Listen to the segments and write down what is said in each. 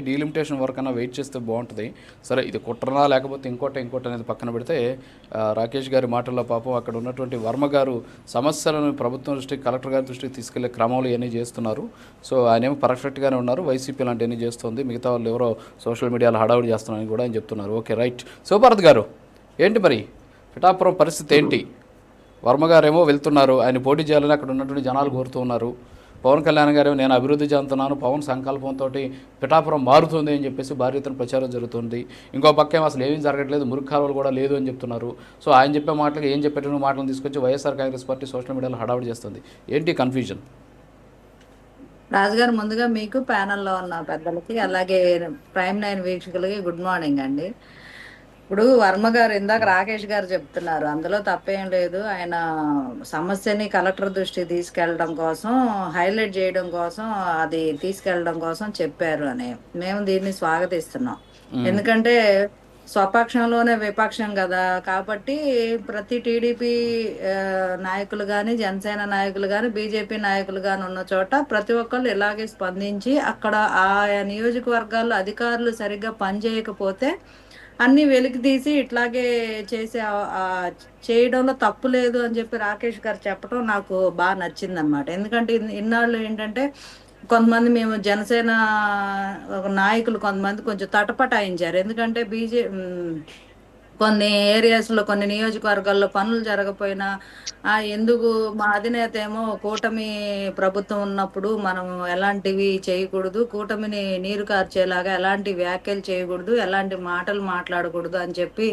Delimitation వరకు అన్నా wait చేస్తే బాగుంటుంది. సరే ఇది కుట్రనా లేకపోతే ఇంకోటి ఇంకోటి అనేది పక్కన పెడితే రాకేష్ గారి మాటల్లో పాపం అక్కడ ఉన్నటువంటి వర్మ గారు సమస్యలను ప్రభుత్వం దృష్టికి కలెక్టర్ గారి దృష్టికి తీసుకెళ్ళే క్రమంలో ఇవన్నీ చేస్తున్నారు. సో ఆయనేమో పర్ఫెక్ట్గానే ఉన్నారు. వైసీపీ లాంటివన్నీ చేస్తుంది. మిగతా వాళ్ళు ఎవరో సోషల్ మీడియాలో హడావుడి చేస్తున్నారని కూడా ఆయన చెప్తున్నారు. Okay right. శివభారత్ గారు ఏంటి మరి? పిఠాపురం పరిస్థితి ఏంటి? వర్మ గారేమో వెళ్తున్నారు. ఆయన పోటీ చేయాలని అక్కడ ఉన్నటువంటి జనాలు కోరుతూ ఉన్నారు. పవన్ కళ్యాణ్ గారు నేను అభివృద్ధి చెందుతున్నాను పవన్ సంకల్పంతో పిఠాపురం మారుతుంది అని చెప్పేసి భారీ ప్రచారం జరుగుతుంది. ఇంకో పక్క ఏమో అసలు ఏమీ జరగట్లేదు మురికి కాలువలు కూడా లేదు అని చెప్తున్నారు. సో ఆయన చెప్పే మాటలకు ఏం చెప్పేటువంటి మాటలు తీసుకొచ్చి వైఎస్ఆర్ కాంగ్రెస్ పార్టీ సోషల్ మీడియాలో హడావుడి చేస్తుంది. ఏంటి కన్ఫ్యూజన్ రాజుగారు ముందుగా మీకు ప్యానెల్లో ఉన్న పెద్దలకి అలాగే ప్రైమ్ నైన్ వీక్షకులకి గుడ్ మార్నింగ్ అండి. ఇప్పుడు వర్మ గారు ఇందాక రాకేష్ గారు చెప్తున్నారు. అందులో తప్పేం లేదు. ఆయన సమస్యని కలెక్టర్ దృష్టికి తీసుకెళ్ళడం కోసం హైలైట్ చేయడం కోసం అది తీసుకెళ్ళడం కోసం చెప్పారు అని. మేము దీన్ని స్వాగతిస్తున్నాం. ఎందుకంటే స్వపక్షంలోనే విపక్షం కదా. కాబట్టి ప్రతి టీడీపీ నాయకులు కానీ జనసేన నాయకులు కానీ బీజేపీ నాయకులు కానీ ఉన్న చోట ప్రతి ఒక్కళ్ళు ఇలాగే స్పందించి అక్కడ ఆయా నియోజకవర్గాల్లో అధికారులు సరిగ్గా పనిచేయకపోతే అన్ని వెలికి తీసి ఇట్లాగే చేసే చేయడంలో తప్పు లేదు అని చెప్పి రాకేష్ గారు చెప్పడం నాకు బాగా నచ్చింది అనమాట ఎందుకంటే ఇన్నాళ్ళు ఏంటంటే కొంతమంది మేము జనసేన నాయకులు కొంతమంది కొంచెం తటపటాయించారు. ఎందుకంటే బీజే కొన్ని ఏరియాస్లో కొన్ని నియోజకవర్గాల్లో పనులు జరగపోయినా ఆ ఎందుకు మా అధినేత ఏమో కూటమి ప్రభుత్వం ఉన్నప్పుడు మనం ఎలాంటివి చేయకూడదు కూటమిని నీరు కార్చేలాగా ఎలాంటి వ్యాఖ్యలు చేయకూడదు ఎలాంటి మాటలు మాట్లాడకూడదు అని చెప్పి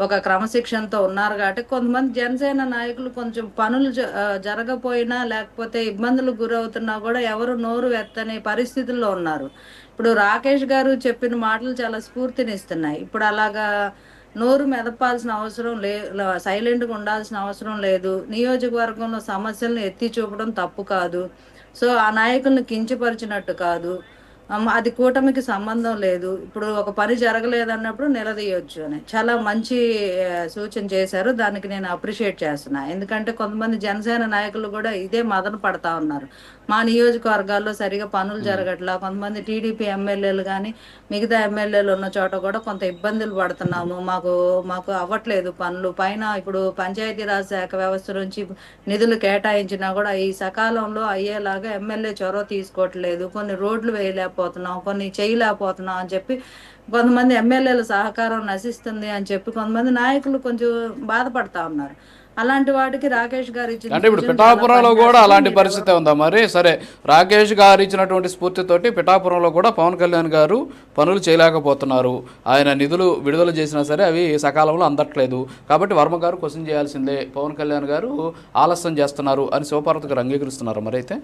ఒక క్రమశిక్షణతో ఉన్నారు కాబట్టి కొంతమంది జనసేన నాయకులు కొంచెం పనులు జ- జరగపోయినా లేకపోతే ఇబ్బందులకు గురవుతున్నా కూడా ఎవరు నోరు వెత్తనే పరిస్థితుల్లో ఉన్నారు. ఇప్పుడు రాకేష్ గారు చెప్పిన మాటలు చాలా స్ఫూర్తినిస్తున్నాయి. ఇప్పుడు అలాగా నోరు మెదపాల్సిన అవసరం లే సైలెంట్గా ఉండాల్సిన అవసరం లేదు. నియోజకవర్గంలో సమస్యలను ఎత్తి చూపడం తప్పు కాదు. సో ఆ నాయకులను కించపరిచినట్టు కాదు. అది కూటమికి సంబంధం లేదు. ఇప్పుడు ఒక పని జరగలేదన్నప్పుడు నిలదీయొచ్చు అని. చాలా మంచి సూచన చేశారు. దానికి నేను అప్రిషియేట్ చేస్తున్నా. ఎందుకంటే కొంతమంది జనసేన నాయకులు కూడా ఇదే మదన పడతా ఉన్నారు. మా నియోజకవర్గాల్లో సరిగా పనులు జరగట్లా. కొంతమంది టీడీపీ ఎమ్మెల్యేలు కానీ మిగతా ఎమ్మెల్యేలు ఉన్న చోట కూడా కొంత ఇబ్బందులు పడుతున్నాము. మాకు మాకు అవ్వట్లేదు పనులు. పైన ఇప్పుడు పంచాయతీరాజ్ శాఖ వ్యవస్థ నుంచి నిధులు కేటాయించినా కూడా ఈ సకాలంలో అయ్యేలాగా ఎమ్మెల్యే చొరవ తీసుకోవట్లేదు. కొన్ని రోడ్లు వేయలేకపోతున్నాం కొన్ని చేయలేకపోతున్నాం అని చెప్పి కొంతమంది ఎమ్మెల్యేల సహకారం నశిస్తుంది అని చెప్పి కొంతమంది నాయకులు కొంచెం బాధపడతా ఉన్నారు. అలాంటి వాటికి రాకేష్ గారు ఇచ్చిన అంటే ఇప్పుడు పిఠాపురంలో కూడా. అలాంటి పరిస్థితి ఉందా మరి? సరే రాకేష్ గారు ఇచ్చినటువంటి స్ఫూర్తితోటి పిఠాపురంలో కూడా పవన్ కళ్యాణ్ గారు పనులు చేయలేకపోతున్నారు. ఆయన నిధులు విడుదల చేసినా సరే అవి సకాలంలో అందట్లేదు. కాబట్టి వర్మ గారు క్వశ్చన్ చేయాల్సిందే. పవన్ కళ్యాణ్ గారు ఆలస్యం చేస్తున్నారు అని శివపార్వతి గారు అంగీకరిస్తున్నారు మరి అయితే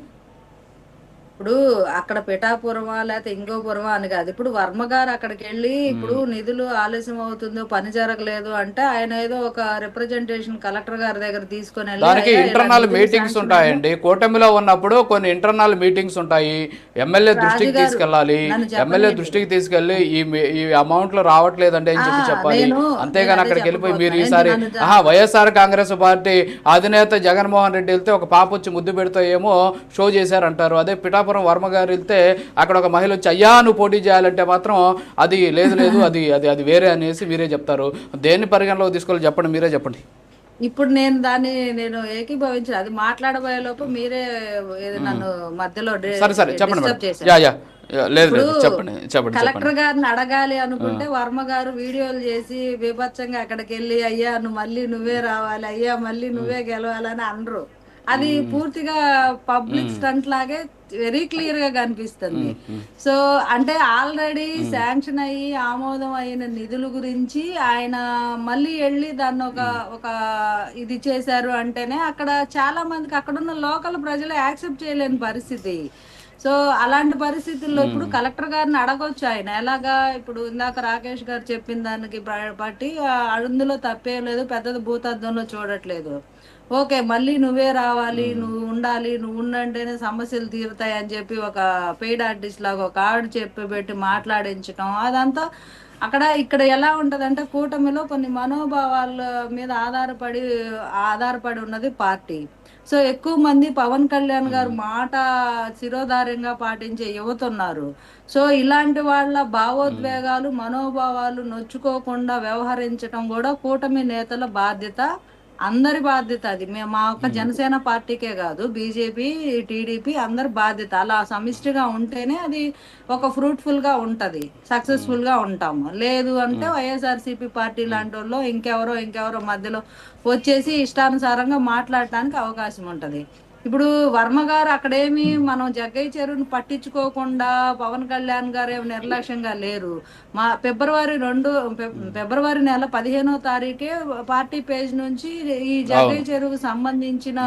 ఇప్పుడు అక్కడ పిఠాపురమా లేకపోతే ఇంకోపురమా అని కాదు. ఇప్పుడు వర్మ గారు అక్కడికి వెళ్ళి ఇప్పుడు నిధులు ఆలస్యం అవుతుందో పని జరగలేదు అంటే ఆయన ఏదో ఒక రిప్రజెంటేషన్ కలెక్టర్ గారి దగ్గర తీసుకొని వెళ్ళి దానికి "అయ్యా, ఇలా ఇంటర్నల్ మీటింగ్స్ ఉంటాయండి. కూటమిలో ఉన్నప్పుడు కొన్ని ఇంటర్నల్ మీటింగ్స్ ఉంటాయి. ఎమ్మెల్యే దృష్టికి తీసుకెళ్ళాలి. ఎమ్మెల్యే దృష్టికి తీసుకెళ్ళి ఈ మీ- ఈ అమౌంట్లు రావట్లేదండి అని చెప్పి చెప్పాలి. అంతేగాని అక్కడికి వెళ్ళిపోయి మీరు. ఈసారి ఆహా వైఎస్ఆర్ కాంగ్రెస్ పార్టీ అధినేత జగన్మోహన్ రెడ్డి వెళ్తే ఒక పాప వచ్చి ముద్దు పెడితే ఏమో షో చేశారంటారు. అదే పిఠాపురం వర్మ గారు వెళ్తే అక్కడ ఒక మహిళ వచ్చి అయ్యా నువ్వు పోటీ చేయాలంటే మాత్రం అది లేదు లేదు అది అది అది వేరే అనేసి మీరే చెప్తారు. దేన్ని పరిగణలోకి తీసుకోవాలి చెప్పండి మీరే చెప్పండి. ఇప్పుడు నేను దాన్ని నేను ఏకీభవించిన అది మాట్లాడబోయే లోపు మీరే నన్ను మధ్యలో డి- సరే సరే చెప్పండి యా యా లేదు కలెక్టర్ గారిని అడగాలి అనుకుంటే వర్మ గారు వీడియోలు చేసి బీభత్సంగా అక్కడికి వెళ్ళి అయ్యా నువ్వు మళ్ళీ నువ్వే రావాలి అయ్యా మళ్ళీ నువ్వే గెలవాలని అనరు. అది పూర్తిగా పబ్లిక్ స్టంట్ లాగే వెరీ క్లియర్గా కనిపిస్తుంది. సో అంటే ఆల్రెడీ శాంక్షన్ అయ్యి ఆమోదం అయిన నిధుల గురించి ఆయన మళ్ళీ వెళ్ళి దాన్ని ఒక ఒక ఇది చేశారు అంటేనే అక్కడ చాలా మందికి అక్కడున్న లోకల్ ప్రజలు యాక్సెప్ట్ చేయలేని పరిస్థితి. సో అలాంటి పరిస్థితుల్లో ఇప్పుడు కలెక్టర్ గారిని అడగొచ్చు ఆయన. ఎలాగా ఇప్పుడు ఇందాక రాకేష్ గారు చెప్పిన దానికి బట్టి అందులో తప్పే లేదు పెద్దది భూతద్దంలో చూడట్లేదు. ఓకే మళ్ళీ నువ్వే రావాలి నువ్వు ఉండాలి నువ్వు ఉండంటేనే సమస్యలు తీరుతాయి అని చెప్పి ఒక పెయిడ్ ఆర్టిస్ట్ లాగా ఒక కార్డు చెప్పి పెట్టి మాట్లాడించడం అదంతా అక్కడ ఇక్కడ ఎలా ఉంటదంటే కూటమిలో కొన్ని మనోభావాల మీద ఆధారపడి ఆధారపడి ఉన్నది పార్టీ. సో ఎక్కువ మంది పవన్ కళ్యాణ్ గారు మాట శిరోధార్యంగా పాటించే యువత ఉన్నారు. సో ఇలాంటి వాళ్ళ భావోద్వేగాలు మనోభావాలు నొచ్చుకోకుండా వ్యవహరించడం కూడా కూటమి నేతల బాధ్యత. అందరి బాధ్యత అది. మేము మా ఒక్క జనసేన పార్టీకే కాదు బీజేపీ టీడీపీ అందరి బాధ్యత. అలా సమిష్టిగా ఉంటేనే అది ఒక ఫ్రూట్ఫుల్గా ఉంటది సక్సెస్ఫుల్గా ఉంటాము. లేదు అంటే వైఎస్ఆర్సీపీ పార్టీ లాంటి వాళ్ళు ఇంకెవరో ఇంకెవరో మధ్యలో వచ్చేసి ఇష్టానుసారంగా మాట్లాడటానికి అవకాశం ఉంటది. ఇప్పుడు వర్మ గారు అక్కడేమి మనం జగ్గయ్య చెరువుని పట్టించుకోకుండా పవన్ కళ్యాణ్ గారు ఏమి నిర్లక్ష్యంగా లేరు. మా ఫిబ్రవరి రెండు ఫిబ్- ఫిబ్రవరి నెల పదిహేనో తారీఖే పార్టీ పేజ్ నుంచి ఈ జగ్గయ్య చెరువుకు సంబంధించిన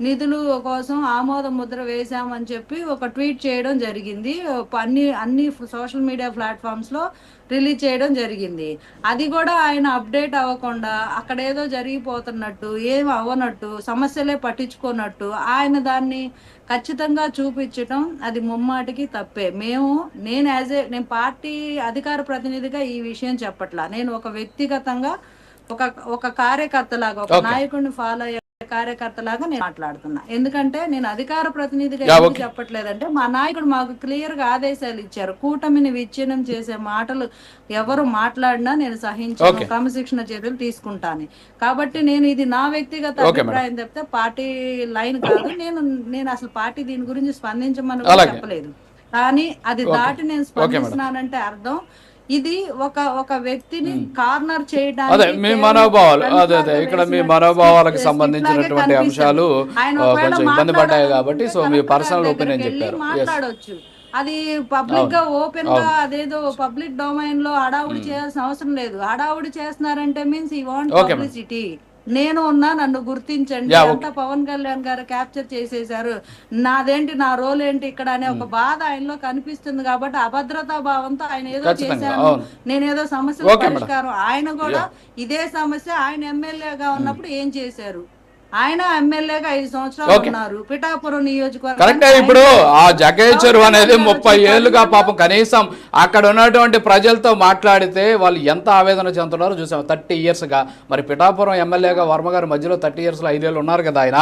నిధులు కోసం ఆమోద ముద్ర వేశామని చెప్పి ఒక ట్వీట్ చేయడం జరిగింది. అన్ని అన్ని సోషల్ మీడియా ప్లాట్ఫామ్స్లో రిలీజ్ చేయడం జరిగింది. అది కూడా ఆయన అప్డేట్ అవ్వకుండా అక్కడ ఏదో జరిగిపోతున్నట్టు ఏం అవ్వనట్టు సమస్యలే పట్టించుకోనట్టు ఆయన దాన్ని ఖచ్చితంగా చూపించటం అది ముమ్మాటికి తప్పే. మేము నేను యాజ్ ఏ నేను పార్టీ అధికార ప్రతినిధిగా ఈ విషయం చెప్పట్లా. నేను ఒక వ్యక్తిగతంగా ఒక ఒక కార్యకర్తలాగా ఒక నాయకుడిని ఫాలో అయ్యే కార్యకర్తలాగా నేను మాట్లాడుతున్నా ఎందుకంటే నేను అధికార ప్రతినిధిగా ఎందుకు. చెప్పట్లేదంటే మా నాయకుడు మాకు క్లియర్గా ఆదేశాలు ఇచ్చారు కూటమిని విచ్ఛిన్నం చేసే మాటలు ఎవరు మాట్లాడినా నేను సహించను ఓకే. క్రమశిక్షణ చర్యలు తీసుకుంటాను కాబట్టి నేను ఇది నా వ్యక్తిగత అభిప్రాయం చెప్తే పార్టీ లైన్ కాదు నేను నేను అసలు పార్టీ దీని గురించి స్పందించమని. చెప్పలేదు కానీ అది. దాటి నేను. స్పందిస్తున్నానంటే అర్థం ఇది ఒక ఒక వ్యక్తిని కార్నర్ అదే చేయడానికి మీ కేవలం మనోభావాలు అదే అదే ఇక్కడ మీ మనోభావాలకు సంబంధించినటువంటి అంశాలు కొంచెం ఇబ్బంది పడ్డాయి కాబట్టి సో మీ పర్సనల్ ఒపీనియన్ చెప్పారు. మాట్లాడొచ్చు. అది పబ్లిక్గా ఓపెన్గా. అదేదో పబ్లిక్ డొమైన్లో హడావుడి చేయాల్సిన అవసరం లేదు. హడావుడి చేస్తున్నారంటే మీన్స్ ఈ వాంట్. పబ్లిసిటీ నేను ఉన్నా నన్ను గుర్తించండి. అంతా పవన్ కళ్యాణ్ గారు క్యాప్చర్ చేసేశారు. నాదేంటి నా రోల్ ఏంటి ఇక్కడ అనే ఒక బాధ ఆయనలో కనిపిస్తుంది కాబట్టి అభద్రతా భావంతో ఆయన ఏదో చేశాను. నేనేదో సమస్య. పరిష్కారం. ఆయన కూడా ఇదే సమస్య ఆయన ఎమ్మెల్యేగా ఉన్నప్పుడు ఏం చేశారు? ఆయన ఎమ్మెల్యేగా ఐదు సంవత్సరాలు. ఉన్నారు. పిఠాపురం నియోజకవర్గం కరెక్టే ఇప్పుడు ఆ చెరువు అనేది ముప్పై ఏళ్ళుగా పాపం కనీసం అక్కడ ఉన్నటువంటి ప్రజలతో మాట్లాడితే వాళ్ళు ఎంత ఆవేదన చెందుతున్నారో చూసాం. థర్టీ ఇయర్స్గా. మరి పిఠాపురం ఎమ్మెల్యేగా వర్మ గారి మధ్యలో థర్టీ ఇయర్స్లో ఐదేళ్ళు ఉన్నారు కదా ఆయన.